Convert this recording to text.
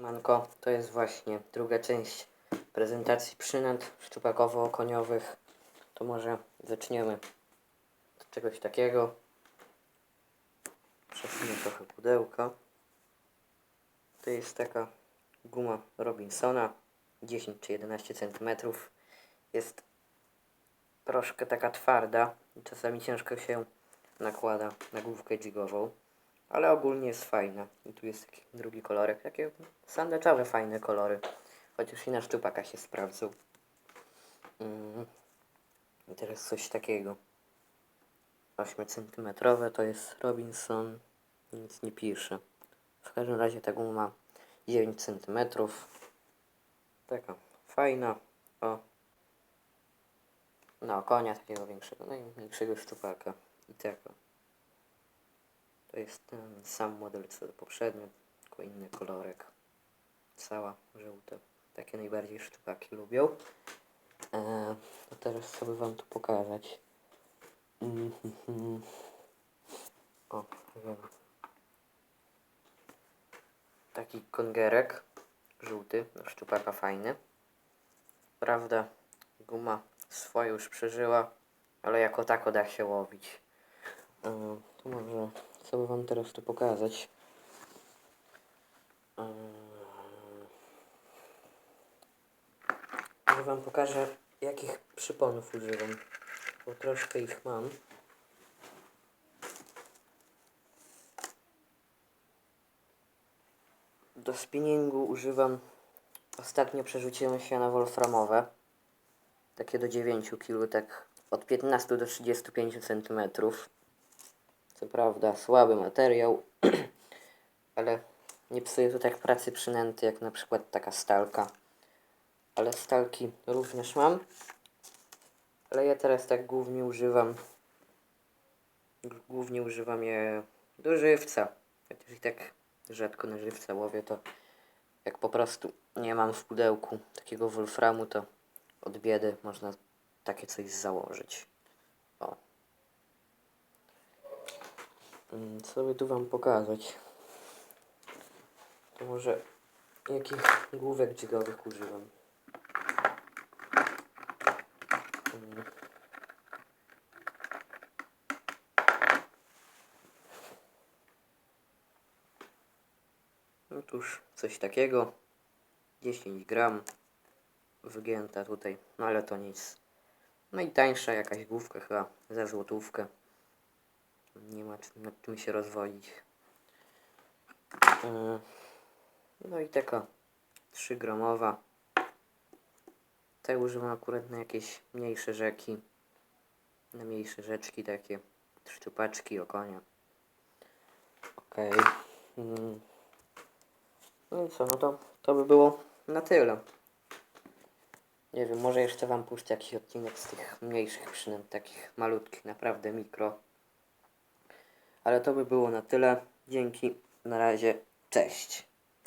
Siemanko, to jest właśnie druga część prezentacji przynęt szczupakowo-koniowych. To może zaczniemy od czegoś takiego. Przesunę trochę pudełka. To jest taka guma Robinsona 10 czy 11 cm. Jest troszkę taka twarda i czasami ciężko się nakłada na główkę dźwigową. Ale ogólnie jest fajna. I tu jest taki drugi kolorek. Takie sandaczowe, fajne kolory. Chociaż i na szczupaka się sprawdzą. Mm. I teraz coś takiego. 8 cm to jest Robinson. Nic nie pisze. W każdym razie ta guma ma 9 cm. Taka fajna. O. No, konia takiego większego. No i większego szczupaka. I taka. To jest ten sam model co poprzednio, tylko inny kolorek. Cała żółta. Takie najbardziej szczupaki lubią. Eee, to teraz sobie wam tu pokazać. Mhm. O, wiem. Taki kongerek żółty, do szczupaka fajny. Prawda, guma swoje już przeżyła, ale jako tako da się łowić. Eee, może sobie wam teraz to pokazać. Eee, Może wam pokażę jakich przyponów używam. Bo troszkę ich mam. Do spinningu używam Ostatnio przerzuciłem się na wolframowe. Takie do 9 kg, tak od 15 do 35 cm. Co prawda słaby materiał, ale nie psuje to tak pracy przynęty jak na przykład taka stalka. Ale stalki również mam. Ale ja teraz tak głównie używam głównie używam je do żywca. Chociaż i tak rzadko na żywca łowię, to jak po prostu nie mam w pudełku takiego wolframu, to od biedy można takie coś założyć. O. Mm, Co by tu wam pokazać? To może jakich główek dźwigowych używam. Mm. Otóż coś takiego. 10 gram wygięta tutaj, no ale to nic. No i tańsza jakaś główka chyba za złotówkę. Nie ma nad czym się rozwodzić. Yy, No i taka 3 gramowa. Te używam akurat na jakieś mniejsze rzeki. Na mniejsze rzeczki takie. Szczupaczki, okonia. Okej. Mm. No i co, no to, to by było na tyle. Nie wiem, może jeszcze wam puszczę jakiś odcinek z tych mniejszych przynęt, takich malutkich, naprawdę mikro. Ale to by było na tyle. Dzięki, na razie, cześć.